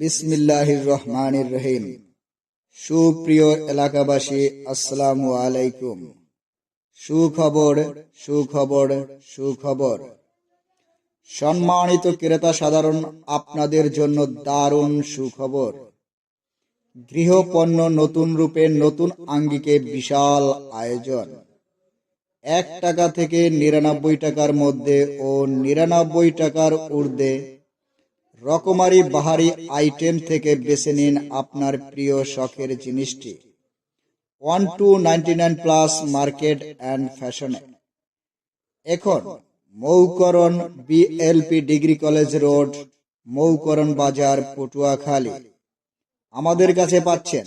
বিসমিল্লাহির রহমানির রহিম। সুপ্রিয় এলাকাবাসী, আসসালামু আলাইকুম। সুখবর সুখবর সুখবর। সম্মানিত ক্রেতা সাধারণ, আপনাদের জন্য দারুণ সুখবর। গৃহপণ্য নতুন রূপে নতুন আঙ্গিকে বিশাল আয়োজন। এক টাকা থেকে নিরানব্বই টাকার মধ্যে ও নিরানব্বই টাকার ঊর্ধ্বে রকমারি বাহারি আইটেম থেকে বেছে নিন আপনার প্রিয় শখের জিনিসটি। One two ninety nine plus market and ফ্যাশনে এখন Moukaran BLP degree college road Moukaran বাজার, পটুয়াখালী। আমাদের কাছে পাচ্ছেন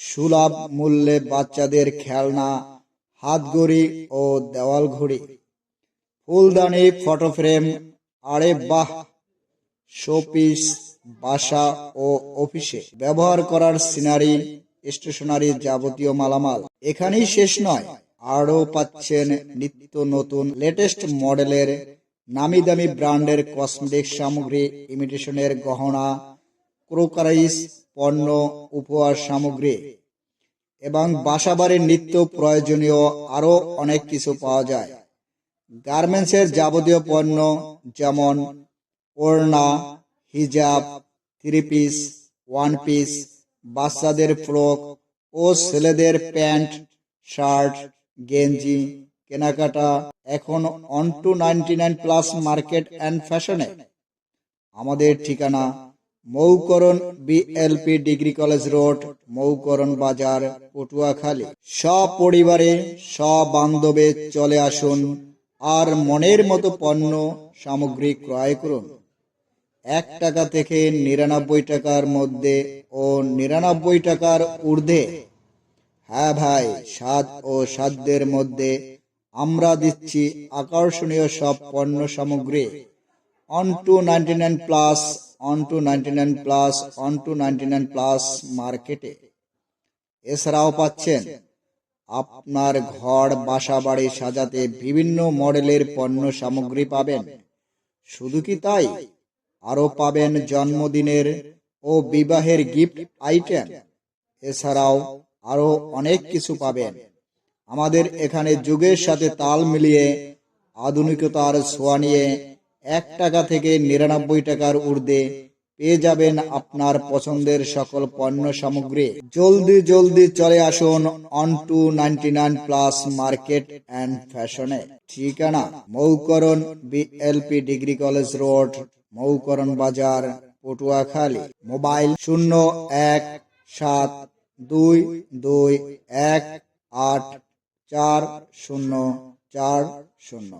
সুলভ মূল্যে বাচ্চাদের খেলনা, হাতঘড়ি ও দেওয়াল ঘড়ি ফুলদানি, ফটো ফ্রেম, আরে বাহ! শোপিস, বাসা ও অফিসে ব্যবহার করার সিনারি, স্টেশনারি যাবতীয় মালামাল। এখানেই শেষ নয়। আরও পাচ্ছেন নিত্য নতুন লেটেস্ট মডেলের নামি দামি ব্র্যান্ডের কসমেটিক সামগ্রী, ইমিটেশনের গহনা, ক্রোকারাইস, পণ্য, উপহার সামগ্রী এবং বাসাবাড়ির নিত্য প্রয়োজনীয় আরও অনেক কিছু পাওয়া যায়। গার্মেন্টসের যাবতীয় পণ্য যেমন ওড়না, হিজাব থ্রি পিস ওয়ান পিস বাচ্চাদের ফ্রক ও ছেলেদের প্যান্ট, শার্ট, গেঞ্জি, কেনাকাটা এখন one two ninety nine plus market and ফ্যাশনে আমাদের ঠিকানা Moukaran BLP degree college road, Moukaran বাজার, পটুয়াখালী। সপরিবারে, সবান্ধবে চলে আসুন আর মনের মতো পণ্য, সামগ্রী ক্রয় করুন। এক টাকা থেকে নিরানব্বই টাকার মধ্যে ও নিরানব্বই টাকার ঊর্ধ্বে। হ্যাঁ ভাই, স্বাদ ও সাধ্যের মধ্যে আমরা দিচ্ছি আকর্ষণীয় সব পণ্য সামগ্রী। One two ninety nine plus one two ninety nine plus one two ninety nine plus মার্কেটে। এছাড়াও পাচ্ছেন আপনার ঘর বাসা বাড়ি সাজাতে বিভিন্ন মডেলের পণ্য সামগ্রী পাবেন। শুধু কি তাই? আরও পাবেন জন্মদিনের ও বিবাহের গিফট আইটেম এছাড়াও আরও অনেক কিছু পাবেন। আমাদের এখানে যুগের সাথে তাল মিলিয়ে আধুনিকতার ছোঁয়া নিয়ে এক টাকা থেকে নিরানব্বই টাকার ঊর্ধ্বে পেয়ে যাবেন আপনার পছন্দের সকল পণ্য সামগ্রী। জলদি জলদি চলে আসুন one two ninety nine plus market and ফ্যাশনে ঠিকানা Moukaran BLP degree college road Moukaran বাজার, পটুয়াখালী। মোবাইল শূন্য এক সাত দুই দুই এক আট চার শূন্য চার শূন্য।